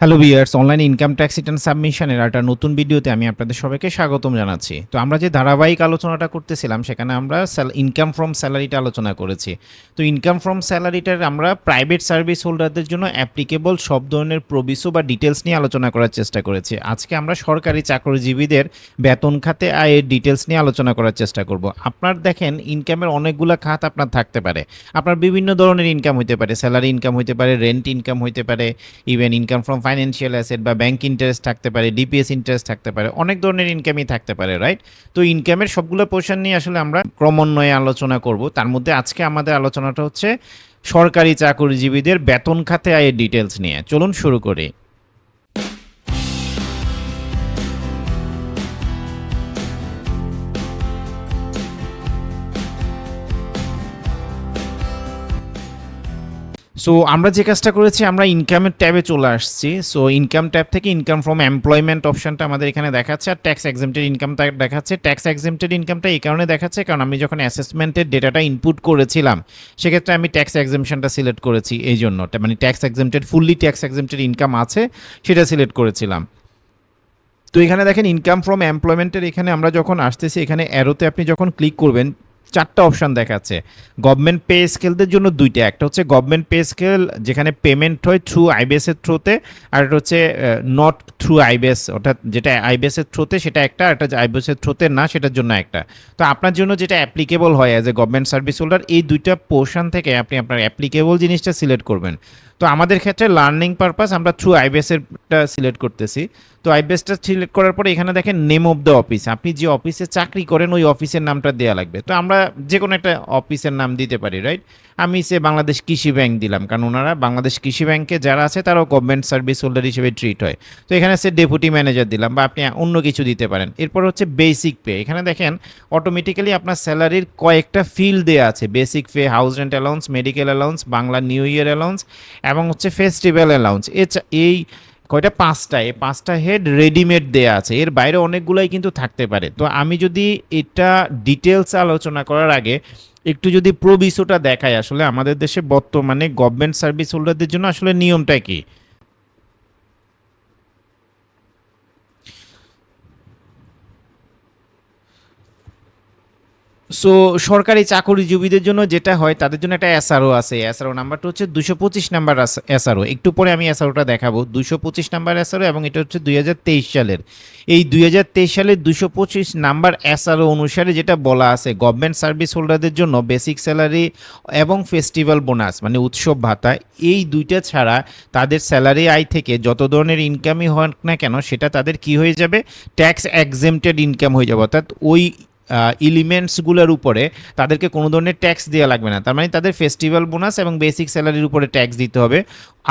Hello viewers online income tax return সাবমিশনের একটা নতুন ভিডিওতে আমি আপনাদের সবাইকে স্বাগতম জানাচ্ছি। তো আমরা যে ধারাবাহিক আলোচনাটা করতেছিলাম, সেখানে আমরা ইনকাম ফ্রম স্যালারিটা আলোচনা করেছি। তো ইনকাম ফ্রম স্যালারিটার আমরা প্রাইভেট সার্ভিস হোল্ডারদের জন্য অ্যাপ্লিকেবল সব ধরনের প্রবিসো বা ডিটেলস নিয়ে আলোচনা করার চেষ্টা করেছি। আজকে আমরা সরকারি চাকরিজীবীদের বেতন খাতে আয়ের ডিটেলস নিয়ে আলোচনা করার চেষ্টা করব। আপনার দেখেন ইনকামের অনেকগুলো খাত আপনার থাকতে পারে। আপনার বিভিন্ন ধরনের ইনকাম হতে পারে। স্যালারি ইনকাম হতে পারে রেন্ট ইনকাম হতে পারে even income from financial asset বা ব্যাংক ইন্টারেস্ট থাকতে পারে ডিপিএস ইন্টারেস্ট থাকতে পারে, অনেক ধরনের ইনকামই থাকতে পারে রাইট তো ইনকামের সবগুলো পোর্শন নিয়ে আসলে আমরা ক্রমান্বয়ে আলোচনা করব। তার মধ্যে আজকে আমাদের আলোচনাটা হচ্ছে সরকারি চাকরিজীবীদের বেতন খাতে আয়ের ডিটেলস নিয়ে। চলুন শুরু করি। সো আমরা যে কাজটা করেছি, আমরা ইনকামের ট্যাবে চলে আসছি। সো ইনকাম ট্যাব থেকে ইনকাম ফ্রম এমপ্লয়মেন্ট অপশনটা আমাদের এখানে দেখাচ্ছে, আর ট্যাক্স এক্সেমটেড ইনকামটা দেখাচ্ছে। ট্যাক্স এক্সেমটেড ইনকামটা এই কারণে দেখাচ্ছে, কারণ আমি যখন অ্যাসেসমেন্টের ডেটাটা ইনপুট করেছিলাম, সেক্ষেত্রে আমি ট্যাক্স এক্সেমশনটা সিলেক্ট করেছি এই জন্য। মানে tax exempted fully tax exempted income আছে, সেটা সিলেক্ট করেছিলাম। তো এখানে দেখেন ইনকাম ফ্রম এমপ্লয়মেন্টের এখানে আমরা যখন আসতেছি, এখানে অ্যারোতে আপনি যখন ক্লিক করবেন চারটা অপশন দেখাচ্ছে। গভর্নমেন্ট পে স্কেলদের জন্য দুইটা। একটা হচ্ছে গভর্নমেন্ট পে স্কেল যেখানে পেমেন্ট হয় থ্রু আইবিএসের থ্রুতে আর একটা হচ্ছে নট থ্রু আইবিএস অর্থাৎ যেটা আইবিএসের থ্রুতে সেটা একটা, আর একটা আইবিএসের থ্রুতে না সেটার জন্য একটা। তো আপনার জন্য যেটা অ্যাপ্লিকেবল হয় as a government service holder এই দুইটা পোর্শন থেকে আপনি আপনার অ্যাপ্লিকেবল জিনিসটা সিলেক্ট করবেন। তো আমাদের ক্ষেত্রে লার্নিং পারপাস আমরা থ্রু আইবিএসেরটা সিলেক্ট করতেছি। তো আইবিএসটা সিলেক্ট করার পরে এখানে দেখেন নেম অফ দ্য অফিস আপনি যে অফিসে চাকরি করেন, ওই অফিসের নামটা দেওয়া লাগবে। তো আমরা যে কোনো একটা অফিসের নাম দিতে পারি রাইট আমি সে বাংলাদেশ কৃষি ব্যাংক দিলাম, কারণ ওনারা বাংলাদেশ কৃষি ব্যাংকে যারা আছে, তারাও গভর্নমেন্ট সার্ভিস হোল্ডার হিসেবে ট্রিট হয়। তো এখানে সে ডেপুটি ম্যানেজার দিলাম, বা আপনি অন্য কিছু দিতে পারেন। এরপর হচ্ছে বেসিক পে এখানে দেখেন অটোমেটিক্যালি আপনার স্যালারির কয়েকটা ফিল দেওয়া আছে। Basic pay house rent allowance medical allowance Bangla new year allowance এবং হচ্ছে ফেস্টিভ্যাল অ্যালাউন্স এই কয়টা? পাঁচটা। এই পাঁচটা হেড রেডিমেড দেয়া আছে। এর বাইরে অনেকগুলাই কিন্তু থাকতে পারে। তো আমি যদি এটা ডিটেলস আলোচনা করার আগে একটু যদি প্রবিসোটা দেখায় আসলে আমাদের দেশে বর্তমানে গভর্নমেন্ট সার্ভিস হোল্ডারদের জন্য আসলে নিয়মটা কি? সো সরকারি চাকরিজীবীদের জন্য যেটা হয়, তাদের জন্য একটা এসআরও আছে। এসআরও নাম্বারটা হচ্ছে দুশো পঁচিশ নাম্বার এসআরও একটু পরে আমি এসআরওটা দেখাবো। দুশো পঁচিশ নাম্বার এসআরও এবং এটা হচ্ছে দুই হাজার তেইশ সালের। এই দুই হাজার তেইশ সালের দুশো পঁচিশ নাম্বার এসআরও অনুসারে যেটা বলা আছে গভর্নমেন্ট সার্ভিস হোল্ডারদের জন্য বেসিক স্যালারি এবং ফেস্টিভ্যাল বোনাস মানে উৎসব ভাতা, এই দুইটা ছাড়া তাদের স্যালারি আয় থেকে যত ধরনের ইনকামই হোক না কেন, সেটা তাদের কি হয়ে যাবে? ট্যাক্স এক্সেমটেড ইনকাম হয়ে যাবে। অর্থাৎ ওই এলিমেন্টসগুলোর উপরে তাদেরকে কোনো ধরনের ট্যাক্স দেওয়া লাগবে না। তার মানে তাদের ফেস্টিভ্যাল বোনাস এবং বেসিক স্যালারির উপরে ট্যাক্স দিতে হবে।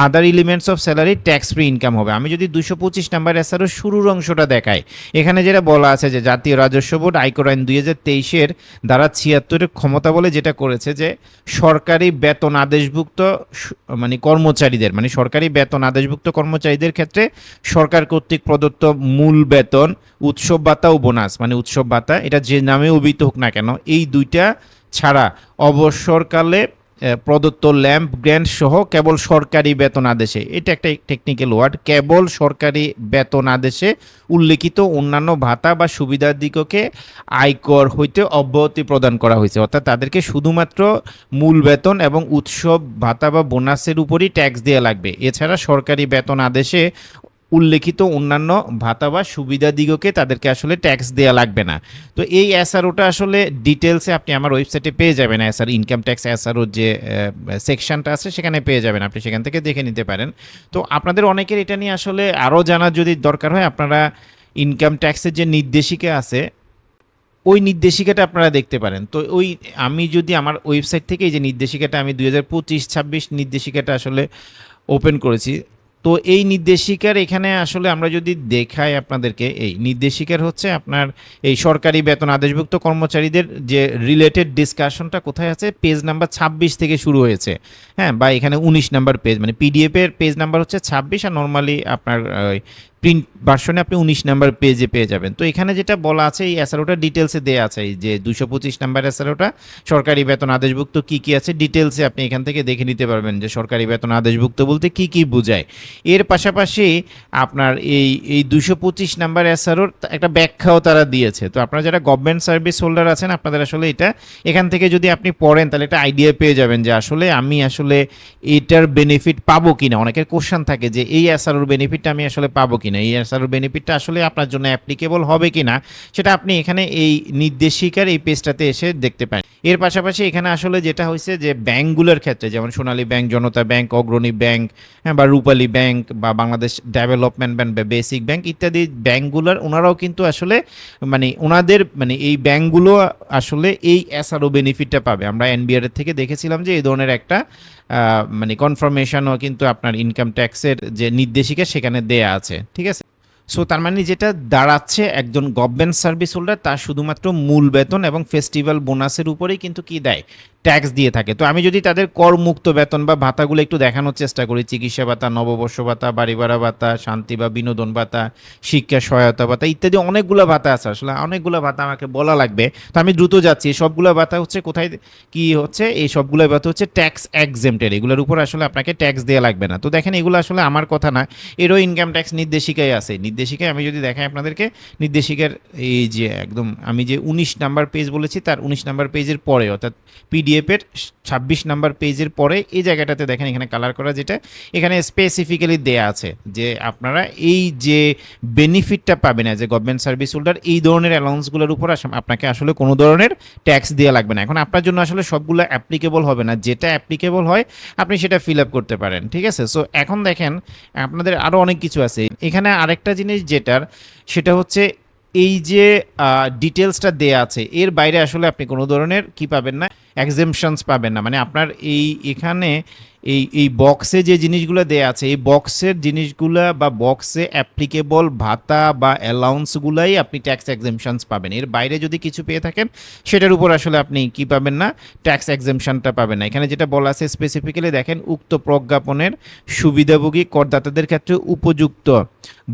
Other elements of salary tax free income হবে। আমি যদি দুশো পঁচিশ নাম্বার এসআরও শুরুর অংশটা দেখাই, এখানে যেটা বলা আছে যে জাতীয় রাজস্ব বোর্ড আয়কর আইন দুই হাজার তেইশের দ্বারা ছিয়াত্তরের ক্ষমতা বলে যেটা করেছে যে সরকারি বেতন আদেশভুক্ত মানে কর্মচারীদের মানে সরকারি বেতন আদেশভুক্ত কর্মচারীদের ক্ষেত্রে সরকার কর্তৃক প্রদত্ত মূল বেতন, উৎসব ভাতা ও বোনাস মানে উৎসব ভাতা, এটা যে নামে অভিহিত হোক না কেন, এই দুইটা ছাড়া অবসরকালে প্রদত্ত ল্যাম্প গ্র্যান্ড সহ কেবল সরকারি বেতন আদেশে, এটা একটা টেকনিক্যাল ওয়ার্ড কেবল সরকারি বেতন আদেশে উল্লেখিত অন্যান্য ভাতা বা সুবিধাদিগকে আয়কর হইতে অব্যাহতি প্রদান করা হয়েছে। অর্থাৎ তাদেরকে শুধুমাত্র মূল বেতন এবং উৎসব, ভাতা বা বোনাসের উপরই ট্যাক্স দেওয়া লাগবে। এছাড়া সরকারি বেতন আদেশে উল্লেখিত অন্যান্য ভাতা বা সুবিধাদিগকে তাদেরকে আসলে ট্যাক্স দেওয়া লাগবে না। তো এই এসআরওটা আসলে ডিটেলসে আপনি আমার ওয়েবসাইটে পেয়ে যাবেন। এসআর ইনকাম ট্যাক্স এসআরও যে সেকশনটা আছে সেখানে পেয়ে যাবেন। আপনি সেখান থেকে দেখে নিতে পারেন। তো আপনাদের অনেকের এটা নিয়ে আসলে আরও জানার যদি দরকার হয়, আপনারা ইনকাম ট্যাক্সের যে নির্দেশিকা আছে, ওই নির্দেশিকাটা আপনারা দেখতে পারেন। তো ওই আমি যদি আমার ওয়েবসাইট থেকে এই যে নির্দেশিকাটা আমি দুই হাজার পঁচিশ ছাব্বিশ নির্দেশিকাটা আসলে ওপেন করেছি তো এই নির্দেশিকার এখানে আসলে আমরা যদি দেখাই আপনাদেরকে, এই নির্দেশিকার হচ্ছে আপনার এই সরকারি বেতন আদেশভুক্ত কর্মচারীদের যে রিলেটেড ডিসকাশনটা কোথায় আছে? পেজ নাম্বার ছাব্বিশ থেকে শুরু হয়েছে। হ্যাঁ বা এখানে উনিশ নাম্বার পেজ মানে পিডিএফের পেজ নাম্বার হচ্ছে ছাব্বিশ, আর নর্মালি আপনার প্রিন্ট ভার্সনে আপনি উনিশ নাম্বার পেজে পেয়ে যাবেন। তো এখানে যেটা বলা আছে, এই এসআরওটা ডিটেলসে দেওয়া আছে। যে দুশো পঁচিশ নাম্বার এসআরওটা সরকারি বেতন আদেশভুক্ত কি কি আছে ডিটেলসে আপনি এখান থেকে দেখে নিতে পারবেন যে সরকারি বেতন আদেশভুক্ত বলতে কি কি বোঝায়। এর পাশাপাশি আপনার এই এই দুশো পঁচিশ নাম্বার এসআরওর একটা ব্যাখ্যাও তারা দিয়েছে। তো আপনারা যারা গভর্নমেন্ট সার্ভিস হোল্ডার আছেন, আপনাদের আসলে এটা, এখান থেকে যদি আপনি পড়েন, তাহলে একটা আইডিয়া পেয়ে যাবেন যে আসলে আমি আসলে এটার বেনিফিট পাবো কিনা। অনেকের কোশ্চেন থাকে যে এই এসআরওর বেনিফিটটা আমি আসলে পাবো কিনা। এই এসআরওর বেনিফিটটা আসলে আপনার জন্য অ্যাপ্লিকেবল হবে কিনা, সেটা আপনি এখানে এই নির্দেশিকার এই পেজটাতে এসে দেখতে পারেন। এর পাশাপাশি এখানে আসলে যেটা হয়েছে যে ব্যাংকগুলোর ক্ষেত্রে, যেমন Sonali bank, Janata bank, Agrani bank হ্যাঁ বা রূপালী ব্যাংক, বা বাংলাদেশ ডেভেলপমেন্ট ব্যাংক বা বেসিক ব্যাংক ইত্যাদি ব্যাংকগুলোর ওনারাও কিন্তু আসলে মানে ওনাদের মানে এই ব্যাংকগুলো আসলে এই এসআরও বেনিফিটটা পাবে। আমরা এনবিআর থেকে দেখেছিলাম যে এই ধরনের একটা মানে কনফার্মেশনও কিন্তু আপনার ইনকাম ট্যাক্সের যে নির্দেশিকা সেখানে দেয়া আছে, ঠিক আছে? সো তার মানে যেটা দাঁড়াচ্ছে একজন গভর্নমেন্ট সার্ভিস হোল্ডার তার শুধুমাত্র মূল বেতন এবং ফেস্টিভ্যাল বোনাসের উপরেই কিন্তু কি দেয়? ট্যাক্স দিয়ে থাকে। তো আমি যদি তাদের করমুক্ত বেতন বা ভাতাগুলো একটু দেখানোর চেষ্টা করি, চিকিৎসা ভাতা, নববর্ষ ভাতা, বাড়ি ভাড়া ভাতা, শান্তি বা বিনোদন ভাতা, শিক্ষা সহায়তা ভাতা ইত্যাদি অনেকগুলো ভাতা আছে। আসলে অনেকগুলো ভাতা আমাকে বলা লাগবে। তো আমি দ্রুত যাচ্ছি। সবগুলো ভাতা হচ্ছে কোথায় কি হচ্ছে? এই সবগুলো ভাতা হচ্ছে ট্যাক্স এক্সেমটেড এগুলোর উপর আসলে আপনাকে ট্যাক্স দেওয়া লাগবে না। তো দেখেন, এগুলো আসলে আমার কথা না। এরও ইনকাম ট্যাক্স নির্দেশিকায় আছে। নির্দেশিকায় আমি যদি দেখাই আপনাদেরকে, নির্দেশিকার এই যে একদম আমি যে উনিশ নাম্বার পেজ বলেছি, তার উনিশ নাম্বার পেজের পরে, অর্থাৎ পিডিএফের ছাব্বিশ নাম্বার পেজের পরে এই জায়গাটাতে দেখেন এখানে কালার করা যেটা, এখানে স্পেসিফিক্যালি দেয়া আছে যে আপনারা এই যে বেনিফিটটা পাবেন এ গভর্নমেন্ট সার্ভিস হোল্ডার এই ধরনের অ্যালাউন্সগুলোর উপর আপনাকে আসলে কোনো ধরনের ট্যাক্স দেওয়া লাগবে না। এখন আপনার জন্য আসলে সবগুলো অ্যাপ্লিকেবল হবে না। যেটা অ্যাপ্লিকেবল হয়, আপনি সেটা ফিল আপ করতে পারেন, ঠিক আছে? সো এখন দেখেন, আপনাদের আরও অনেক কিছু আছে। এখানে আরেকটা জিনিস যেটার, সেটা হচ্ছে এই যে ডিটেলসটা দেয়া আছে, এর বাইরে আসলে আপনি কোনো ধরনের কি পাবেন না এক্সেমশনস পাবেন না। মানে আপনার এই এখানে এই এই বক্সে যে জিনিসগুলো দেয়া আছে, এই বক্সের জিনিসগুলো বা বক্সে অ্যাপ্লিকেবল ভাতা বা অ্যালাউন্সগুলাই আপনি ট্যাক্স এক্সেমশনস পাবেন। এর বাইরে যদি কিছু পেয়ে থাকেন, সেটার উপর আসলে আপনি কি পাবেন না ট্যাক্স এক্সেমশনটা পাবেন না। এখানে যেটা বলা আছে স্পেসিফিক্যালি দেখেন, উক্ত প্রজ্ঞাপনের সুবিধাভোগী করদাতাদের ক্ষেত্রে উপযুক্ত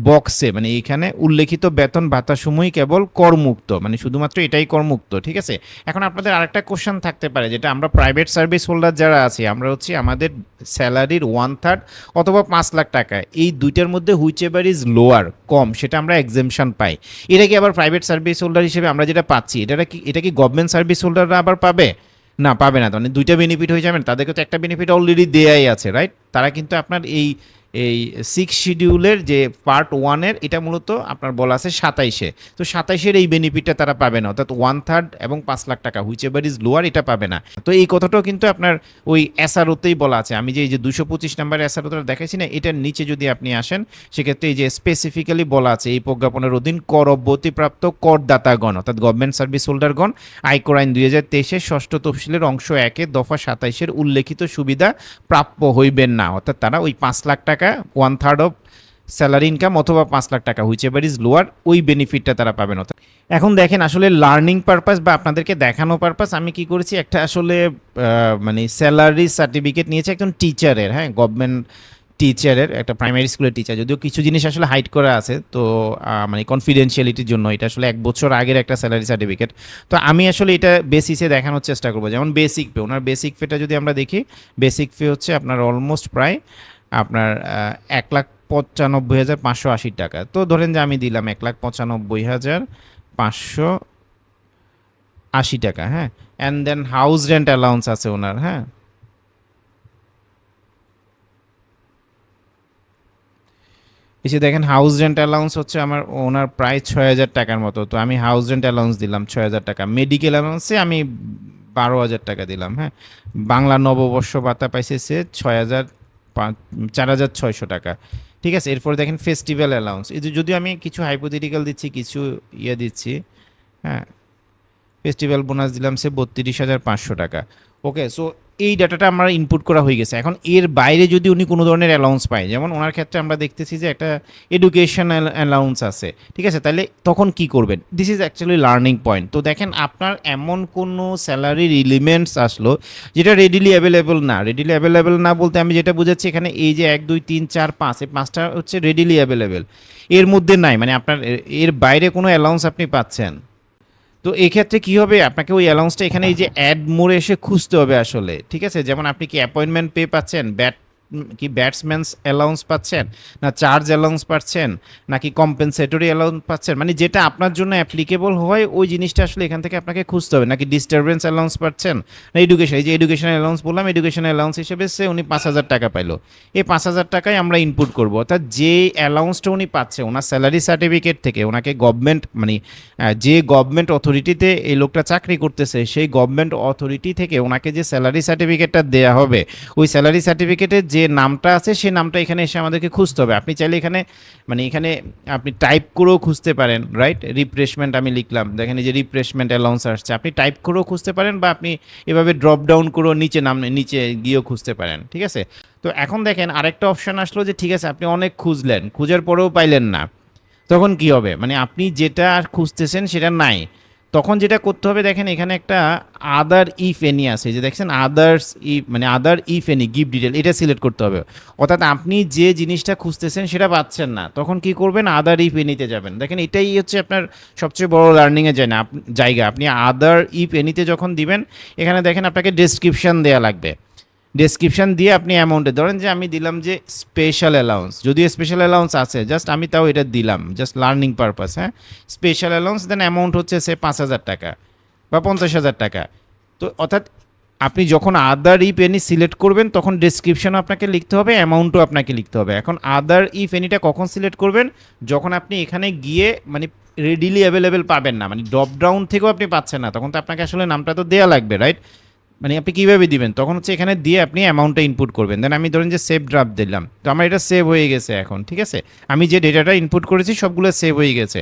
বক্সে মানে এখানে উল্লেখিত বেতন ভাতাসমূহই কেবল করমুক্ত মানে শুধুমাত্র এটাই করমুক্ত, ঠিক আছে? এখন আপনাদের আরেকটা কোশ্চেন থাকতে পারে, যেটা আমরা প্রাইভেট সার্ভিস হোল্ডার যারা আছি, আমরা হচ্ছে আমাদের স্যালারির ওয়ান থার্ড অথবা পাঁচ লাখ টাকা। এই দুইটার মধ্যে হুইচ এভার ইজ লোয়ার কম, সেটা আমরা এক্সেমশন পাই। এটা কি আবার প্রাইভেট সার্ভিস হোল্ডার হিসেবে আমরা যেটা পাচ্ছি, এটা কি এটা কি গভর্নমেন্ট সার্ভিস হোল্ডাররা আবার পাবে? না পাবে না। মানে দুইটা বেনিফিট হয়ে যাবেন তাদেরকে তো একটা বেনিফিট অলরেডি দেয়াই আছে রাইট তারা কিন্তু আপনার এই এই সিক্স শিডিউলের যে পার্ট ওয়ানের এটা মূলত আপনার বলা আছে সাতাইশে। তো সাতাইশের এই বেনিফিটটা তারা পাবে না, অর্থাৎ ওয়ান থার্ড এবং পাঁচ লাখ টাকা হুইচ এভার ইজ লোয়ার এটা পাবে না। তো এই কথাটাও কিন্তু আপনার ওই এসআরওতেই বলা আছে। আমি যে এই যে দুশো পঁচিশ নাম্বার এসআরওটা দেখাইছি না, এটার নিচে যদি আপনি আসেন, সেক্ষেত্রে এই যে স্পেসিফিক্যালি বলা আছে, এই প্রজ্ঞাপনের অধীন কর অব্যতিপ্রাপ্ত করদাতাগণ, অর্থাৎ গভর্নমেন্ট সার্ভিস হোল্ডারগণ আয়কর আইন দুই হাজার তেইশের ষষ্ঠ তফসিলের অংশ একে দফা সাতাইশের উল্লেখিত সুবিধা প্রাপ্য হইবেন না। অর্থাৎ তারা ওই পাঁচ লাখ টাকা one third of salary income অথবা পাঁচ লাখ টাকা হুইচ এভার ইজ লোয়ার ওই বেনিফিটটা তারা পাবেন অর্থাৎ। এখন দেখেন, আসলে লার্নিং পারপাস বা আপনাদেরকে দেখানো পারপাস আমি কি করেছি, একটা আসলে মানে স্যালারি সার্টিফিকেট নিয়েছে একজন টিচারের হ্যাঁ গভর্নমেন্ট টিচারের একটা প্রাইমারি স্কুলের টিচার যদিও কিছু জিনিস আসলে হাইড করা আছে, তো মানে কনফিডেন্সিয়ালিটির জন্য এটা আসলে এক বছর আগের একটা স্যালারি সার্টিফিকেট তো আমি আসলে এটা বেসিসে দেখানোর চেষ্টা করব। যেমন বেসিক পে ওনার বেসিক পেটা যদি আমরা দেখি বেসিক পে হচ্ছে আপনার অলমোস্ট প্রায় আপনার এক লাখ পঁচানব্বই হাজার পাঁচশো আশি টাকা। তো ধরেন যে আমি দিলাম এক লাখ পঁচানব্বই হাজার পাঁচশো আশি টাকা হ্যাঁ? And then house rent allowance আছে ওনার হ্যাঁ? এসে দেখেন হাউস রেন্ট অ্যালাউন্স হচ্ছে আমার ওনার প্রায় ছয় হাজার টাকার মতো। তো আমি হাউস রেন্ট অ্যালাউন্স দিলাম ছয় হাজার টাকা। মেডিকেল অ্যালাউন্সে আমি বারো হাজার টাকা দিলাম হ্যাঁ? বাংলা নববর্ষ ভাতা পাইছে সে ছয় হাজার পাঁচ চার হাজার ছয়শো টাকা। ঠিক আছে, এরপর দেখেন ফেস্টিভ্যাল অ্যালাউন্স যদিও আমি কিছু হাইপোথেটিক্যাল দিচ্ছি, কিছু ইয়ে দিচ্ছি হ্যাঁ ফেস্টিভ্যাল বোনাস দিলাম সে বত্রিশ হাজার পাঁচশো টাকা। ওকে সো এই ডাটাটা আমরা ইনপুট করা হয়ে গেছে। এখন এর বাইরে যদি উনি কোনো ধরনের অ্যালাউন্স পায়, যেমন ওনার ক্ষেত্রে আমরা দেখতেছি যে একটা এডুকেশনাল অ্যালাউন্স আছে, ঠিক আছে? তাহলে তখন কি করবেন? This is actually learning point তো দেখেন, আপনার এমন কোনো স্যালারির এলিমেন্টস আসলো যেটা রেডিলি অ্যাভেলেবল না। রেডিলি অ্যাভেলেবল না বলতে আমি যেটা বুঝাচ্ছি এখানে এই যে এক, দুই, তিন, চার, পাঁচ, এই পাঁচটা হচ্ছে রেডিলি অ্যাভেলেবেল এর মধ্যে নাই মানে আপনার এর বাইরে কোনো অ্যালাউন্স আপনি পাচ্ছেন। তো এক্ষেত্রে কি হবে? আপনাকে ওই অ্যালাউন্সটা এখানে এই যে অ্যাড মোড়ে এসে খুঁজতে হবে আসলে, ঠিক আছে? যেমন আপনি কি অ্যাপয়েন্টমেন্ট পে পাচ্ছেন? ব্যাট কি ব্যাটসম্যানস অ্যালাউন্স পাচ্ছেন? না চার্জ অ্যালাউন্স পাচ্ছেন? নাকি কম্পেনসেটরি অ্যালাউন্স পাচ্ছেন? মানে যেটা আপনার জন্য অ্যাপ্লিকেবল হয়, ওই জিনিসটা আসলে এখান থেকে আপনাকে খুঁজতে হবে। নাকি ডিস্টারবেন্স অ্যালাউন্স পাচ্ছেন? না এডুকেশন এই যে এডুকেশন অ্যালাউন্স বললাম এডুকেশন অ্যালাউন্স হিসেবে সে উনি পাঁচ হাজার টাকা পাইলো। এই পাঁচ হাজার টাকায় আমরা ইনপুট করব। অর্থাৎ যে অ্যালাউন্সটা উনি পাচ্ছে, ওনার স্যালারি সার্টিফিকেট থেকে, ওনাকে গভর্নমেন্ট মানে যে গভর্নমেন্ট অথরিটিতে এই লোকটা চাকরি করতেছে, সেই গভর্নমেন্ট অথরিটি থেকে ওনাকে যে স্যালারি সার্টিফিকেটটা দেওয়া হবে, ওই স্যালারি সার্টিফিকেটের যে নামটা আছে সেই নামটা এখানে এসে আমাদেরকে খুঁজতে হবে। আপনি চাইলে এখানে মানে এখানে আপনি টাইপ করেও খুঁজতে পারেন রাইট রিফ্রেশমেন্ট আমি লিখলাম। দেখেন যে রিফ্রেশমেন্ট অ্যালাউন্স আসছে। আপনি টাইপ করেও খুঁজতে পারেন বা আপনি এভাবে ড্রপ ডাউন করেও নিচে নাম, নিচে গিয়েও খুঁজতে পারেন, ঠিক আছে? তো এখন দেখেন আরেকটা অপশন আসলো যে, ঠিক আছে, আপনি অনেক খুঁজলেন, খুঁজার পরেও পাইলেন না। তখন কি হবে? মানে আপনি যেটা খুঁজতেছেন সেটা নাই। তখন যেটা করতে হবে, দেখেন এখানে একটা আদার ইফ এনি আছে। যে দেখছেন আদার্স ই মানে other if any gift detail এটা সিলেক্ট করতে হবে। অর্থাৎ আপনি যে জিনিসটা খুঁজতেছেন, সেটা পাচ্ছেন না। তখন কি করবেন? আদার ইফ এনিতে যাবেন। দেখেন, এটাই হচ্ছে আপনার সবচেয়ে বড় লার্নিংয়ের জায়গা। জায়গা। আপনি আদার ইফ এনিতে যখন দিবেন, এখানে দেখেন আপনাকে ডেসক্রিপশন দেওয়া লাগবে। ডেসক্রিপশন দিয়ে আপনি অ্যামাউন্টে ধরেন যে আমি দিলাম যে স্পেশাল অ্যালাউন্স যদিও স্পেশাল অ্যালাউন্স আছে জাস্ট আমি তাও এটা দিলাম জাস্ট লার্নিং পারপাস হ্যাঁ? স্পেশাল অ্যালাউন্স দেন অ্যামাউন্ট হচ্ছে সে পাঁচ হাজার টাকা বা পঞ্চাশ হাজার টাকা। তো অর্থাৎ আপনি যখন আদার ইফ এনি সিলেক্ট করবেন, তখন ডেসক্রিপশনও আপনাকে লিখতে হবে অ্যামাউন্টও আপনাকে লিখতে হবে। এখন আদার ইফ এনিটা কখন সিলেক্ট করবেন? যখন আপনি এখানে গিয়ে মানে রেডিলি অ্যাভেলেবেল পাবেন না মানে ড্রপ ডাউন থেকেও আপনি পাচ্ছেন না, তখন তো আপনাকে আসলে নামটা তো দেওয়া লাগবে রাইট মানে আপনি কীভাবে দিবেন? তখন হচ্ছে এখানে দিয়ে আপনি অ্যামাউন্টটা ইনপুট করবেন। দেন আমি ধরেন যে সেভ ড্রাফট দিলাম। তো আমার এটা সেভ হয়ে গেছে এখন, ঠিক আছে? আমি যে ডেটাটা ইনপুট করেছি সবগুলো সেভ হয়ে গেছে।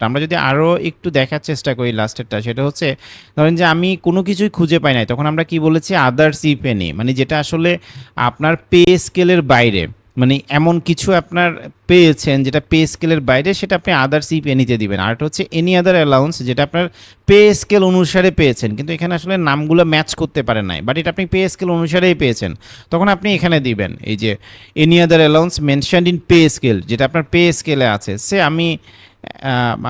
আমরা যদি আরও একটু দেখার চেষ্টা করি লাস্টেরটা সেটা হচ্ছে ধরেন যে আমি কোনো কিছুই খুঁজে পাই নাই। তখন আমরা কি বলেছি? আদার্স ইফ এনি মানে যেটা আসলে আপনার পে স্কেলের বাইরে। মানে এমন কিছু আপনার পেয়েছেন যেটা পে স্কেলের বাইরে, সেটা আপনি আদার সিপিএ নিতে দিবেন। আর হচ্ছে এনি আদার অ্যালাউন্স যেটা আপনার পে স্কেল অনুসারে পেয়েছেন। কিন্তু এখানে আসলে নামগুলো ম্যাচ করতে পারে নাই। বাট এটা আপনি পে স্কেল অনুসারেই পেয়েছেন। তখন আপনি এখানে দিবেন, এই যে any other allowance mention in pay scale যেটা আপনার পে স্কেলে আছে। সে আমি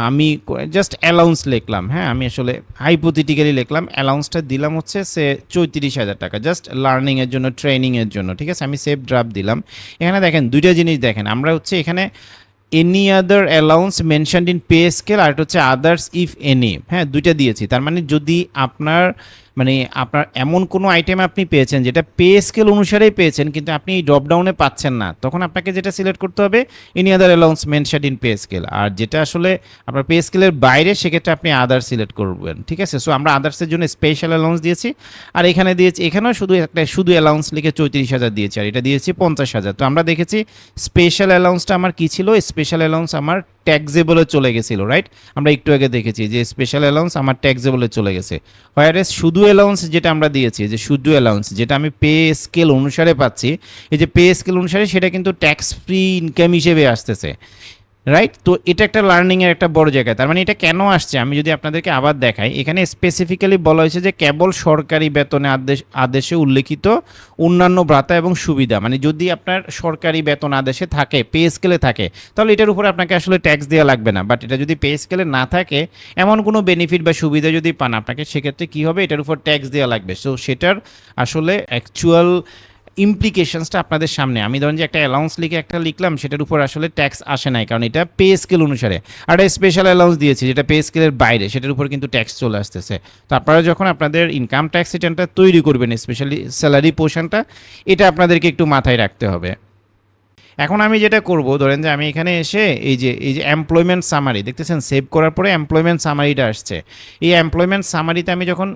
আমি জাস্ট অ্যালাউন্স লিখলাম হ্যাঁ? আমি আসলে হাইপোথেটিক্যালি লিখলাম অ্যালাউন্সটা দিলাম হচ্ছে সে চৌত্রিশ হাজার টাকা জাস্ট লার্নিংয়ের জন্য ট্রেনিংয়ের জন্য, ঠিক আছে? আমি সেভ ড্রাফট দিলাম। এখানে দেখেন, দুইটা জিনিস দেখেন, আমরা হচ্ছে এখানে any other allowance mentioned in pay scale আর হচ্ছে আদার্স ইফ এনি হ্যাঁ? দুইটা দিয়েছি, তার মানে যদি আপনার মানে আপনার এমন কোনো আইটেম আপনি পেয়েছেন যেটা পে স্কেল অনুসারেই পেয়েছেন, কিন্তু আপনি এই ড্রপডাউনে পাচ্ছেন না। তখন আপনাকে যেটা সিলেক্ট করতে হবে any other allowance mentioned in pay scale আর যেটা আসলে আপনার পে স্কেলের বাইরে, সেক্ষেত্রে আপনি আদার সিলেক্ট করবেন। ঠিক আছে? সো আমরা আদার্সের জন্য স্পেশাল অ্যালাউন্স দিয়েছি। আর এখানে দিয়েছি, এখানেও শুধু একটা, শুধু অ্যালাউন্স লিখে চৌত্রিশ হাজার দিয়েছি, আর এটা দিয়েছি পঞ্চাশ হাজার। তো আমরা দেখেছি স্পেশাল অ্যালাউন্সটা আমার কী ছিল? স্পেশাল অ্যালাউন্স আমার ট্যাক্সেবলে চলে গেছিল রাইট আমরা একটু আগে দেখেছি যে স্পেশাল অ্যালাউন্স আমার ট্যাক্সেবলে চলে গেছে। হোয়ারেস শুধু অ্যালাউন্স যেটা আমরা দিয়েছি যে শুধু অ্যালাউন্স যেটা আমি পে স্কেল অনুসারে পাচ্ছি, এই যে পে স্কেল অনুসারে সেটা কিন্তু ট্যাক্স ফ্রি ইনকাম হিসেবে আসতেছে। রাইট তো এটা একটা লার্নিংয়ের একটা বড় জায়গা। তার মানে এটা কেন আসছে? আমি যদি আপনাদেরকে আবার দেখাই, এখানে স্পেসিফিক্যালি বলা হয়েছে যে কেবল সরকারি বেতনে আদেশ, আদেশে উল্লেখিত অন্যান্য ভাতা এবং সুবিধা। মানে যদি আপনার সরকারি বেতন আদেশে থাকে পে স্কেলে থাকে, তাহলে এটার উপরে আপনাকে আসলে ট্যাক্স দেওয়া লাগবে না। বাট এটা যদি পে স্কেলে না থাকে, এমন কোনো বেনিফিট বা সুবিধা যদি পান, আপনাকে সেক্ষেত্রে কী হবে? এটার উপর ট্যাক্স দেওয়া লাগবে। সো সেটার আসলে অ্যাকচুয়াল ইমপ্লিকেশনসটা আপনাদের সামনে। আমি ধরেন যে একটা অ্যালাউন্স লিখে একটা লিখলাম, সেটার উপর আসলে ট্যাক্স আসে নাই, কারণ এটা পে স্কেল অনুসারে। আর একটা স্পেশাল অ্যালাউন্স দিয়েছি, যেটা পে স্কেলের বাইরে, সেটার উপর কিন্তু ট্যাক্স চলে আসতেছে। তো আপনারা যখন আপনাদের ইনকাম ট্যাক্স রিটার্নটা তৈরি করবেন স্পেশালি স্যালারি পোর্শনটা এটা আপনাদেরকে একটু মাথায় রাখতে হবে। এখন আমি যেটা করব, ধরেন যে আমি এখানে এসে এই যে এই যে এমপ্লয়মেন্ট সামারি দেখতেছেন সেভ করার পরে এমপ্লয়মেন্ট সামারিটা আসছে। এই এমপ্লয়মেন্ট সামারিতে আমি যখন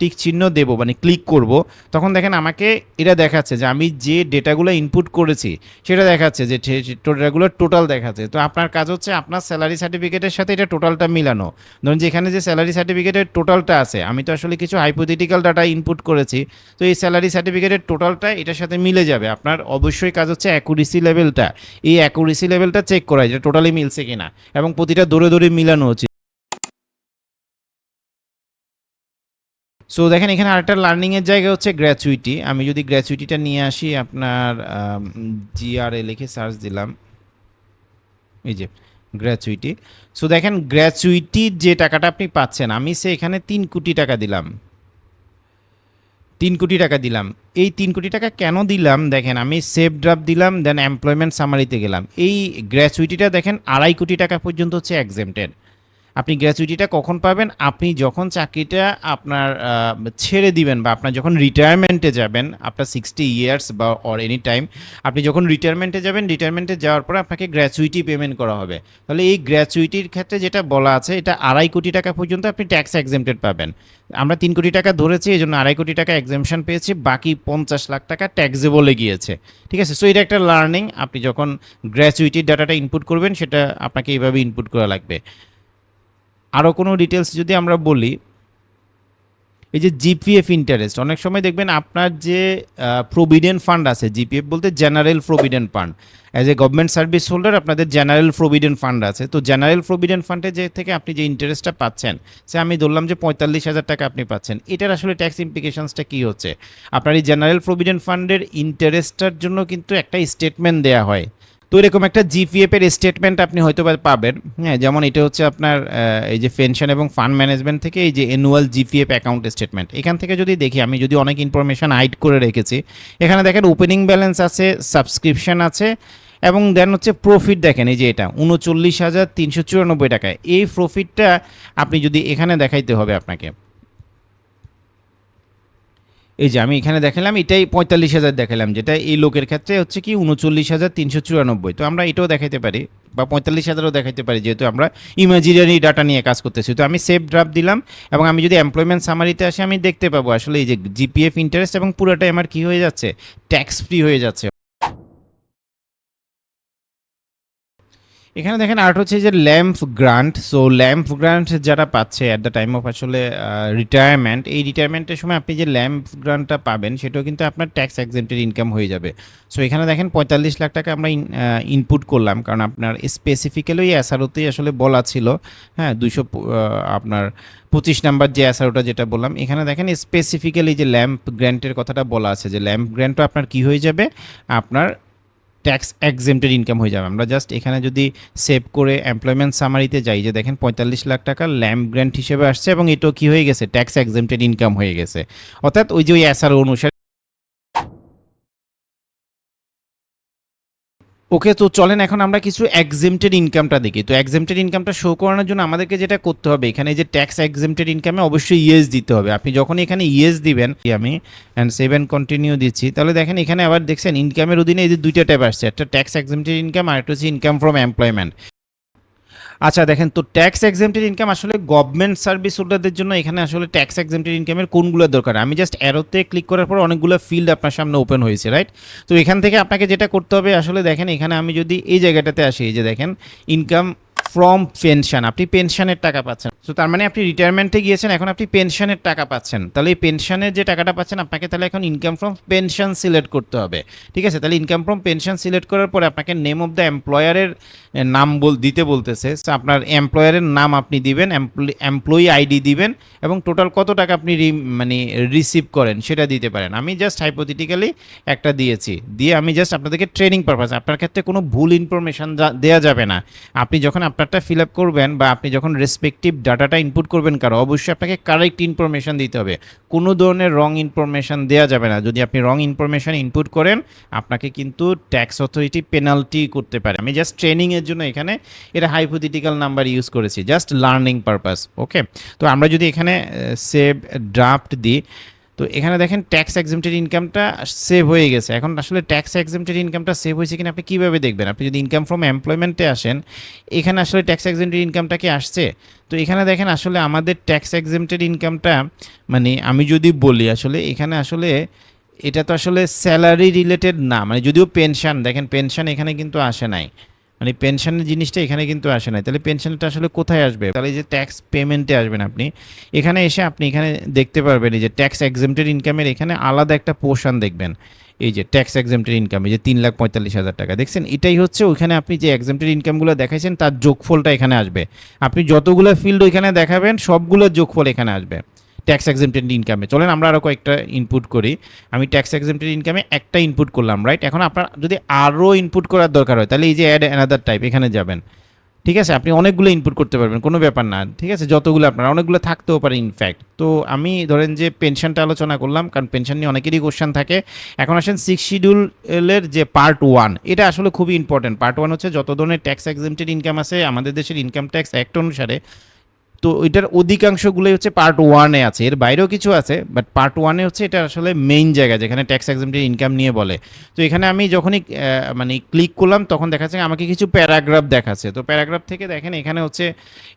টিক চিহ্ন দেব মানে ক্লিক করব, তখন দেখেন আমাকে এটা দেখাচ্ছে যে আমি যে ডেটাগুলো ইনপুট করেছি, সেটা দেখাচ্ছে যে ডেটাগুলো টোটাল দেখাচ্ছে। তো আপনার কাজ হচ্ছে আপনার স্যালারি সার্টিফিকেটের সাথে এটা টোটালটা মিলানো। ধরুন যেখানে যে স্যালারি সার্টিফিকেটের টোটালটা আছে, আমি তো আসলে কিছু হাইপোথেটিক্যাল ডাটা ইনপুট করেছি, তো এই স্যালারি সার্টিফিকেটের টোটালটা এটার সাথে মিলে যাবে। আপনার অবশ্যই কাজ হচ্ছে অ্যাকুরেসি লেভেলটা এই অ্যাকুরেসি লেভেলটা চেক করা যেটা টোটালি মিলছে কিনা, এবং প্রতিটা দৌড়ে দৌড়ে মিলানো উচিত সো দেখেন, এখানে আরেকটা লার্নিংয়ের জায়গা হচ্ছে গ্র্যাচুইটি আমি যদি গ্র্যাচুইটিটা নিয়ে আসি, আপনার জিআরএ লিখে সার্চ দিলাম। এই যে গ্র্যাচুইটি সো দেখেন গ্র্যাচুইটির যে টাকাটা আপনি পাচ্ছেন, আমি সে এখানে তিন কোটি টাকা দিলাম। তিন কোটি টাকা দিলাম। এই তিন কোটি টাকা কেন দিলাম? দেখেন, আমি সেফ ড্রাফট দিলাম দেন এমপ্লয়মেন্ট সামারিতে গেলাম। এই গ্র্যাচুইটিটা দেখেন, আড়াই কোটি টাকা পর্যন্ত হচ্ছে এক্সেমটেড আপনি গ্র্যাচুইটিটা কখন পাবেন? আপনি যখন চাকরিটা আপনার ছেড়ে দিবেন বা আপনার যখন রিটায়ারমেন্টে যাবেন, আপনার সিক্সটি ইয়ার্স বা অর এনি টাইম আপনি যখন রিটায়ারমেন্টে যাবেন রিটায়ারমেন্টে যাওয়ার পর আপনাকে গ্র্যাচুইটি পেমেন্ট করা হবে। তাহলে এই গ্র্যাচুইটির ক্ষেত্রে যেটা বলা আছে, এটা আড়াই কোটি টাকা পর্যন্ত আপনি ট্যাক্স এক্সেমটেড পাবেন। আমরা তিন কোটি টাকা ধরেছি এই জন্য আড়াই কোটি টাকা এক্সেমশন পেয়েছি, বাকি পঞ্চাশ লাখ টাকা ট্যাক্সেবলে গিয়েছে। ঠিক আছে? সো এটা একটা লার্নিং আপনি যখন গ্র্যাচুইটির ডাটাটা ইনপুট করবেন, সেটা আপনাকে এইভাবে ইনপুট করা লাগবে। আরও কোনো ডিটেলস যদি আমরা বলি, এই যে জিপিএফ ইন্টারেস্ট অনেক সময় দেখবেন আপনার যে প্রভিডেন্ট ফান্ড আছে জিপিএফ বলতে general provident fund as a government service holder আপনাদের জেনারেল প্রভিডেন্ট ফান্ড আছে, তো জেনারেল প্রভিডেন্ট ফান্ডে যে থেকে আপনি যে ইন্টারেস্টটা পাচ্ছেন, সে আমি ধরলাম যে পঁয়তাল্লিশ হাজার টাকা আপনি পাচ্ছেন, এটার আসলে ট্যাক্স ইমপ্লিকেশনসটা কী হচ্ছে? আপনার এই জেনারেল প্রভিডেন্ট ফান্ডের ইন্টারেস্টটার জন্য কিন্তু একটা স্টেটমেন্ট দেওয়া হয় তো এরকম একটা জিপিএফ এর স্টেটমেন্ট আপনি হয়তো পাবেন। হ্যাঁ যেমন এটা হচ্ছে আপনার এই যে পেনশন এবং ফান্ড ম্যানেজমেন্ট থেকে এই যে অ্যানুয়াল জিপিএফ অ্যাকাউন্ট স্টেটমেন্ট এখান থেকে যদি দেখি, আমি যদি অনেক ইনফরমেশন হাইড করে রেখেছি, এখানে দেখেন ওপেনিং ব্যালেন্স আছে সাবস্ক্রিপশন আছে, এবং দেন হচ্ছে প্রফিট দেখেন, এই যে এটা, উনচল্লিশ হাজার তিনশো চুরানব্বই টাকায়। এই প্রফিটটা আপনি যদি এখানে দেখাইতে হবে আপনাকে। এই যে আমি এখানে দেখালাম, এটাই পঁয়তাল্লিশ হাজার দেখালাম, যেটা এই লোকের ক্ষেত্রে হচ্ছে কি উনচল্লিশ হাজার তিনশো চুরানব্বই। তো আমরা এটাও দেখাতে পারি, বা পঁয়তাল্লিশ হাজারও দেখাতে পারি, যেহেতু আমরা ইমাজিনারি ডাটা নিয়ে কাজ করতেছি। তো আমি সেভ ড্রাফট দিলাম, এবং আমি যদি এমপ্লয়মেন্ট সামারিতে আসি, আমি দেখতে পাবো আসলে এই যে জিপিএফ ইন্টারেস্ট এবং পুরোটাই আমার কি হয়ে যাচ্ছে ট্যাক্স ফ্রি হয়ে যাচ্ছে। এখানে দেখেন আর্ট হচ্ছে যে lump grant. So lump grant যারা পাচ্ছে অ্যাট দ্য টাইম অফ আসলে রিটায়ারমেন্ট এই রিটায়ারমেন্টের সময় আপনি যে ল্যাম্প গ্রান্টটা পাবেন, সেটাও কিন্তু আপনার ট্যাক্স এক্সেমটেড ইনকাম হয়ে যাবে। সো এখানে দেখেন পঁয়তাল্লিশ লাখ টাকা আমরা ইনপুট করলাম, কারণ আপনার স্পেসিফিক্যালি এসআরওতেই আসলে বলা ছিল হ্যাঁ দুশো আপনার পঁচিশ নাম্বার যে এসআরওটা যেটা বললাম, এখানে দেখেন স্পেসিফিক্যালি যে ল্যাম্প গ্র্যান্টের কথাটা বলা আছে, যে ল্যাম্প গ্র্যান্টও আপনার কি হয়ে যাবে? আপনার ট্যাক্স এক্সেমটেড ইনকাম হয়ে যাবে। আমরা জাস্ট এখানে যদি সেভ করে এমপ্লয়মেন্ট সামারিতে যাই, যে দেখেন পঁয়তাল্লিশ লাখ টাকা ল্যাম্প গ্র্যান্ট হিসেবে আসছে এবং এটাও কী হয়ে গেছে? ট্যাক্স এক্সেমটেড ইনকাম হয়ে গেছে। অর্থাৎ ওই যে ওই এসআর অনুসারে ওকে, তো চলেন, এখন আমরা কিছু এক্সেমটেড ইনকামটা দেখি। তো এক্সেমটেড ইনকামটা শো করানোর জন্য আমাদেরকে যেটা করতে হবে, এখানে যে ট্যাক্স এক্সেমটেড ইনকামে অবশ্যই ইএস দিতে হবে। আপনি যখন এখানে ইয়েস দিবেন, আমি অ্যান্ড সেভেন কন্টিনিউ দিচ্ছি, তাহলে দেখেন এখানে আবার দেখছেন ইনকামের অধীনে এই যে দুইটা ট্যাব আসছে, একটা ট্যাক্স এক্সেমটেড ইনকাম আর একটা হচ্ছে ইনকাম ফ্রম এমপ্লয়মেন্ট আচ্ছা দেখেন তো ট্যাক্স এক্সেমটেড ইনকাম আসলে গভর্নমেন্ট সার্ভিস হোল্ডারদের জন্য এখানে আসলে ট্যাক্স এক্সেমটেড ইনকামের কোনগুলো দরকার? আমি জাস্ট অ্যারোতে ক্লিক করার পর অনেকগুলো ফিল্ড আপনার সামনে ওপেন হয়েছে রাইট তো এখান থেকে আপনাকে যেটা করতে হবে, আসলে দেখেন এখানে আমি যদি এই জায়গাটাতে আসি, এই যে দেখেন ইনকাম ফ্রম পেনশন আপনি পেনশনের টাকা পাচ্ছেন। তো তার মানে আপনি রিটায়ারমেন্টে গিয়েছেন এখন আপনি পেনশনের টাকা পাচ্ছেন। তাহলে এই পেনশনের যে টাকাটা পাচ্ছেন আপনাকে তাহলে এখন ইনকাম ফ্রম পেনশন সিলেক্ট করতে হবে। ঠিক আছে? তাহলে ইনকাম ফ্রম পেনশন সিলেক্ট করার পরে আপনাকে নেম অফ দ্য এমপ্লয়ারের নাম বল দিতে বলতেছে। So, আপনার এমপ্লয়ারের নাম আপনি দিবেন এমপ্লয়ি আইডি দিবেন এবং টোটাল কত টাকা আপনি মানে রিসিভ করেন সেটা দিতে পারেন। আমি জাস্ট হাইপোথেটিক্যালি একটা দিয়েছি। দিয়ে আমি জাস্ট আপনাদেরকে ট্রেনিং পারপাস আপনার ক্ষেত্রে কোনো ভুল ইনফরমেশন দেওয়া যাবে না। আপনি যখন আপনারটা ফিল আপ করবেন বা আপনি যখন রেসপেক্টিভ ডাটাটা ইনপুট করবেন কারও, অবশ্যই আপনাকে কারেক্ট ইনফরমেশান দিতে হবে। কোনো ধরনের রং ইনফরমেশন দেওয়া যাবে না। যদি আপনি রং ইনফরমেশন ইনপুট করেন, আপনাকে কিন্তু ট্যাক্স অথরিটি পেনাল্টি করতে পারে। আমি জাস্ট ট্রেনিংয়ের জন্য এখানে এটা হাইপোথেটিক্যাল নাম্বার ইউজ করেছি জাস্ট লার্নিং পারপাস ওকে তো আমরা যদি এখানে সেভ ড্রাফট দিই তো এখানে দেখেন ট্যাক্স এক্সেমটেড ইনকামটা সেভ হয়ে গেছে। এখন আসলে ট্যাক্স এক্সেমটেড ইনকামটা সেভ হয়েছে কিনা আপনি কীভাবে দেখবেন? আপনি যদি ইনকাম ফ্রম এমপ্লয়মেন্টে আসেন, এখানে আসলে ট্যাক্স এক্সেমটেড ইনকামটা কি আসছে? তো এখানে দেখেন আসলে আমাদের ট্যাক্স এক্সেমটেড ইনকামটা মানে আমি যদি বলি আসলে এখানে আসলে এটা তো আসলে স্যালারি রিলেটেড না মানে যদিও পেনশন দেখেন পেনশন এখানে কিন্তু আসে নাই। মানে পেনশনের জিনিসটা এখানে কিন্তু আসে না তাহলে পেনশনটা আসলে কোথায় আসবে? তাহলে যে ট্যাক্স পেমেন্টে আসবেন আপনি, এখানে এসে আপনি এখানে দেখতে পারবেন এই যে ট্যাক্স এক্সেমটেড ইনকামের এখানে আলাদা একটা পোর্শন দেখবেন। এই যে ট্যাক্স এক্সেমটেড ইনকাম এই যে তিন লাখ পঁয়তাল্লিশ হাজার টাকা। দেখছেন? এটাই হচ্ছে ওইখানে আপনি যে এক্সেমটেড ইনকামগুলো দেখাইছেন, তার যোগফলটা এখানে আসবে। আপনি যতগুলো ফিল্ড ওইখানে দেখাবেন, সবগুলোর যোগফল এখানে আসবে। ট্যাক্স এক্সেমটেড ইনকামে চলেন আমরা আরও কয়েকটা ইনপুট করি। আমি ট্যাক্স এক্সেমটেড ইনকামে একটা ইনপুট করলাম রাইট এখন আপনার যদি আরও ইনপুট করার দরকার হয়, তাহলে এই যে অ্যাড অ্যানাদার টাইপ এখানে যাবেন। ঠিক আছে? আপনি অনেকগুলো ইনপুট করতে পারবেন, কোনো ব্যাপার না। ঠিক আছে? যতগুলো আপনার, অনেকগুলো থাকতেও পারে ইনফ্যাক্ট তো আমি ধরেন যে পেনশনটা আলোচনা করলাম, কারণ পেনশন নিয়ে অনেকেরই কোশ্চেন থাকে। এখন আসেন সিক্স শিডিউলের যে পার্ট ওয়ান এটা আসলে খুবই ইম্পর্টেন্ট পার্ট ওয়ান হচ্ছে যত ধরনের ট্যাক্স এক্সেমটেড ইনকাম আছে, আমাদের দেশের ইনকাম ট্যাক্স অ্যাক্ট অনুসারে তো এটার অধিকাংশগুলোই হচ্ছে পার্ট ওয়ানে আছে। এর বাইরেও কিছু আছে বাট পার্ট ওয়ানে হচ্ছে এটা আসলে মেইন জায়গা, যেখানে ট্যাক্স এক্সামটেড ইনকাম নিয়ে বলে। তো এখানে আমি যখনই মানে ক্লিক করলাম, তখন দেখাচ্ছে আমাকে কিছু প্যারাগ্রাফ দেখাচ্ছে। তো প্যারাগ্রাফ থেকে দেখেন এখানে হচ্ছে,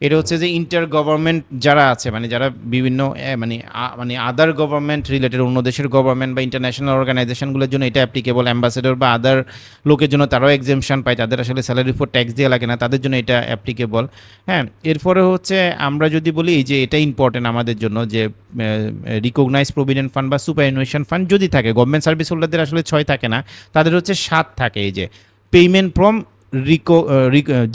এটা হচ্ছে যে ইন্টার গভর্নমেন্ট যারা আছে মানে যারা বিভিন্ন মানে মানে আদার গভর্নমেন্ট রিলেটেড অন্য দেশের গভর্নমেন্ট বা ইন্টারন্যাশনাল অর্গানাইজেশনগুলোর জন্য এটা অ্যাপ্লিকেবল অ্যাম্বাসেডর বা আদার লোকের জন্য তারাও এক্সামশন পায়। তাদের আসলে স্যালারি ফর ট্যাক্স দেওয়া লাগে না, তাদের জন্য এটা অ্যাপ্লিকেবল হ্যাঁ এরপরে হচ্ছে আমরা যদি বলি যে এটা ইম্পর্টেন্ট আমাদের জন্য যে রিকগনাইজ প্রভিডেন্ট ফান্ড বা সুপারঅ্যানুয়েশন ফান্ড যদি থাকে গভর্নমেন্ট সার্ভিস হোল্ডারদের আসলে ছয় থাকে না, তাদের হচ্ছে সাত থাকে এই যে। পেমেন্ট ফ্রম রিকো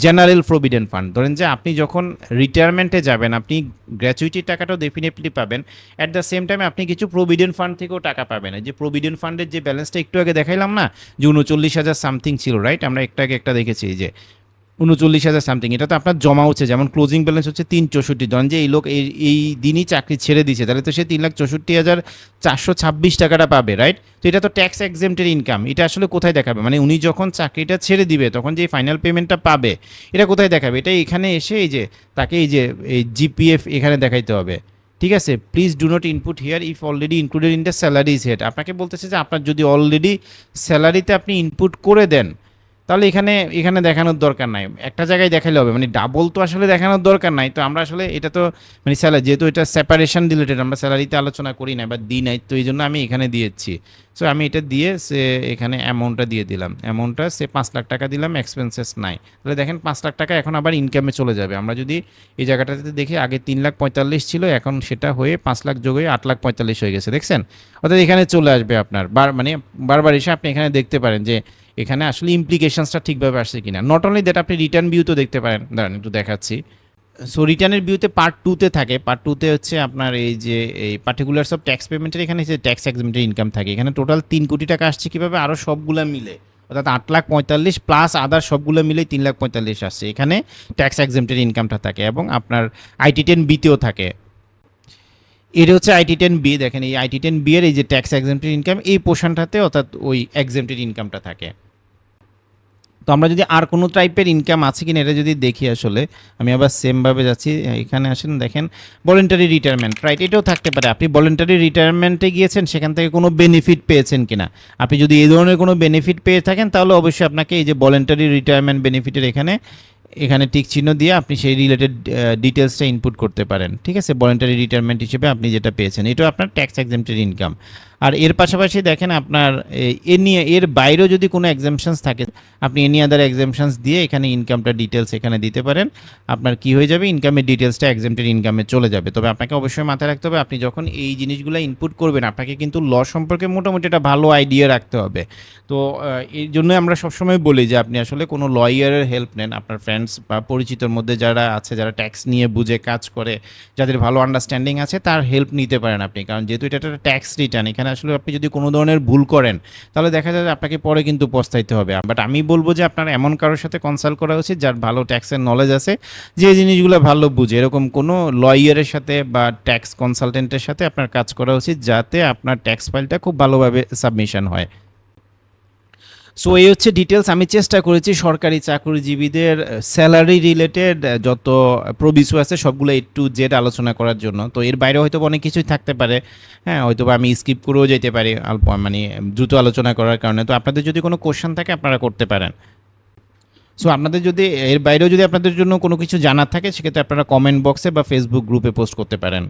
জেনারেল প্রভিডেন্ট ফান্ড ধরেন যে আপনি যখন রিটায়ারমেন্টে যাবেন, আপনি গ্র্যাচুইটির টাকাটাও ডেফিনেটলি পাবেন। অ্যাট দ্য সেম টাইম আপনি কিছু প্রভিডেন্ট ফান্ড থেকেও টাকা পাবেন। যে প্রভিডেন্ট ফান্ডের যে ব্যালেন্সটা একটু আগে দেখাইলাম না, যে উনচল্লিশ হাজার সামথিং ছিল রাইট আমরা একটা আগে একটা দেখেছি যে উনচল্লিশ হাজার সামথিং এটা তো আপনার জমা হচ্ছে, যেমন ক্লোজিং ব্যালেন্স হচ্ছে তিন চৌষট্টি ধরেন যে এই লোক এই এই দিনই চাকরি ছেড়ে দিয়েছে, তাহলে তো সে তিন লাখ চৌষট্টি হাজার চারশো ছাব্বিশ টাকাটা পাবে রাইট তো এটা তো ট্যাক্স এক্সেমটের ইনকাম এটা আসলে কোথায় দেখাবে? মানে উনি যখন চাকরিটা ছেড়ে দিবে, তখন যে ফাইনাল পেমেন্টটা পাবে, এটা কোথায় দেখাবে? এটা এখানে এসে এই যে, তাকে এই যে, এই জিপিএফ এখানে দেখাইতে হবে। ঠিক আছে? Please do not input here if already included in the salary head আপনাকে বলতেছে যে আপনার যদি অলরেডি স্যালারিতে আপনি ইনপুট করে দেন তাহলে এখানে এখানে দেখানোর দরকার নাই। একটা জায়গায় দেখালে হবে মানে ডাবল তো আসলে দেখানোর দরকার নাই। তো আমরা আসলে এটা তো মানে স্যালারি যেহেতু এটা সেপারেশন রিলেটেড আমরা স্যালারিতে আলোচনা করি না বা দিই নাই, তো এই জন্য আমি এখানে দিয়েছি। সো আমি এটা দিয়ে সে এখানে অ্যামাউন্টটা দিয়ে দিলাম। অ্যামাউন্টটা সে পাঁচ লাখ টাকা দিলাম এক্সপেন্সেস নাই। তাহলে দেখেন পাঁচ লাখ টাকা এখন আবার ইনকামে চলে যাবে। আমরা যদি এই জায়গাটাতে দেখি, আগে তিন লাখ পঁয়তাল্লিশ ছিল, এখন সেটা হয়ে পাঁচ লাখ যোগ হয়ে আট লাখ পঁয়তাল্লিশ হয়ে গেছে, দেখছেন? অর্থাৎ এখানে চলে আসবে আপনার। বার মানে বারবার এসে আপনি এখানে দেখতে পারেন যে এখানে আসলে ইমপ্লিকেশনসটা ঠিকভাবে আসছে কিনা। নট অনলি দ্যাট আপনি রিটার্ন ভিউ তো দেখতে পারেন। দাঁড়ান, একটু দেখাচ্ছি। সো রিটার্নের ভিউতে পার্ট টুতে থাকে। পার্ট টুতে হচ্ছে আপনার এই যে, এই পার্টিকুলার সব ট্যাক্স পেমেন্টের এখানে যে ট্যাক্স এক্সিমেন্টের ইনকাম থাকে। এখানে টোটাল তিন কোটি টাকা আসছে কীভাবে? আরও সবগুলো মিলে। অর্থাৎ আট লাখ পঁয়তাল্লিশ প্লাস আদার সবগুলো মিলেই তিন লাখ পঁয়তাল্লিশ আসছে। এখানে ট্যাক্স এক্সেমটের ইনকামটা থাকে এবং আপনার আইটি টেন বিতেও থাকে। এটা হচ্ছে আইটি টেন বি দেখেন এই আইটি টেন বি এর এই যে ট্যাক্স এক্সেমটেড ইনকাম এই পোর্শনটাতে অর্থাৎ ওই এক্সেমটেড ইনকামটা থাকে। তো আমরা যদি আর কোনো টাইপের ইনকাম আছে কিনা এটা যদি দেখি আসলে, আমি আবার সেমভাবে যাচ্ছি, এখানে আসেন, দেখেন ভলেন্টারি রিটায়ারমেন্ট রাইট এটাও থাকতে পারে। আপনি ভলেন্টারি রিটায়ারমেন্টে গিয়েছেন, সেখান থেকে কোনো বেনিফিট পেয়েছেন কিনা। আপনি যদি এই ধরনের কোনো বেনিফিট পেয়ে থাকেন, তাহলে অবশ্যই আপনাকে এই যে ভলেন্টারি রিটায়ারমেন্ট বেনিফিটের এখানে এখানে টিক চিহ্ন দিয়ে আপনি সেই রিলেটেড ডিটেলসটা ইনপুট করতে পারেন। ঠিক আছে? ভলেন্টারি রিটায়ারমেন্ট হিসেবে আপনি যেটা পেয়েছেন, এটাও আপনার ট্যাক্স এক্সামটেড ইনকাম আর এর পাশাপাশি দেখেন আপনার, এ- নিয়ে, এর বাইরেও যদি কোনো এক্সামশনস থাকে, আপনি এনি আদার এক্সামশনস দিয়ে এখানে ইনকামটা ডিটেলস এখানে দিতে পারেন। আপনার কি হয়ে যাবে? ইনকামের ডিটেলসটা এক্সামটেড ইনকামে চলে যাবে। তবে আপনাকে অবশ্যই মাথায় রাখতে হবে, আপনি যখন এই জিনিসগুলো ইনপুট করবেন, আপনাকে কিন্তু ল সম্পর্কে মোটামুটি একটা ভালো আইডিয়া রাখতে হবে। তো এই জন্য আমরা সবসময় বলি যে, আপনি আসলে কোনো লয়ারের হেল্প নেন। আপনার ফ্রেন্ডস বা পরিচিতর মধ্যে যারা আছে, যারা ট্যাক্স নিয়ে বুঝে কাজ করে, যাদের ভালো আন্ডারস্ট্যান্ডিং আছে, তার হেল্প নিতে পারেন আপনি। কারণ যেহেতু এটা একটা ট্যাক্স রিটার্ন এখানে আসলে আপনি যদি কোনো ধরনের ভুল করেন, তাহলে দেখা যায় আপনাকে পরে কিন্তু পস্তাইতে হবে। বাট আমি বলব যে আপনার এমন কারোর সাথে কনসাল্ট করা উচিত যার ভালো ট্যাক্সের নলেজ আছে, যে জিনিসগুলো ভালো বুঝে। এরকম কোনো লয়ারের সাথে বা ট্যাক্স কনসালটেন্টের সাথে আপনার কাজ করা উচিত যাতে আপনার ট্যাক্স ফাইলটা খুব ভালোভাবে সাবমিশন হয়। সো এই হচ্ছে ডিটেলস আমি চেষ্টা করেছি সরকারি চাকরিজীবীদের স্যালারি রিলেটেড যত প্রবিসু আছে সবগুলো একটু জেড আলোচনা করার জন্য। তো এর বাইরে হয়তো অনেক কিছুই থাকতে পারে। হ্যাঁ হয়তো আমি স্কিপ করেও যেতে পারি, অল্প মানে দ্রুত আলোচনা করার কারণে। তো আপনাদের যদি কোনো কোশ্চেন থাকে, আপনারা করতে পারেন। সো আপনাদের যদি, এর বাইরেও যদি আপনাদের জন্য কোনো কিছু জানার থাকে, সেক্ষেত্রে আপনারা কমেন্ট বক্সে বা ফেসবুক গ্রুপে পোস্ট করতে পারেন।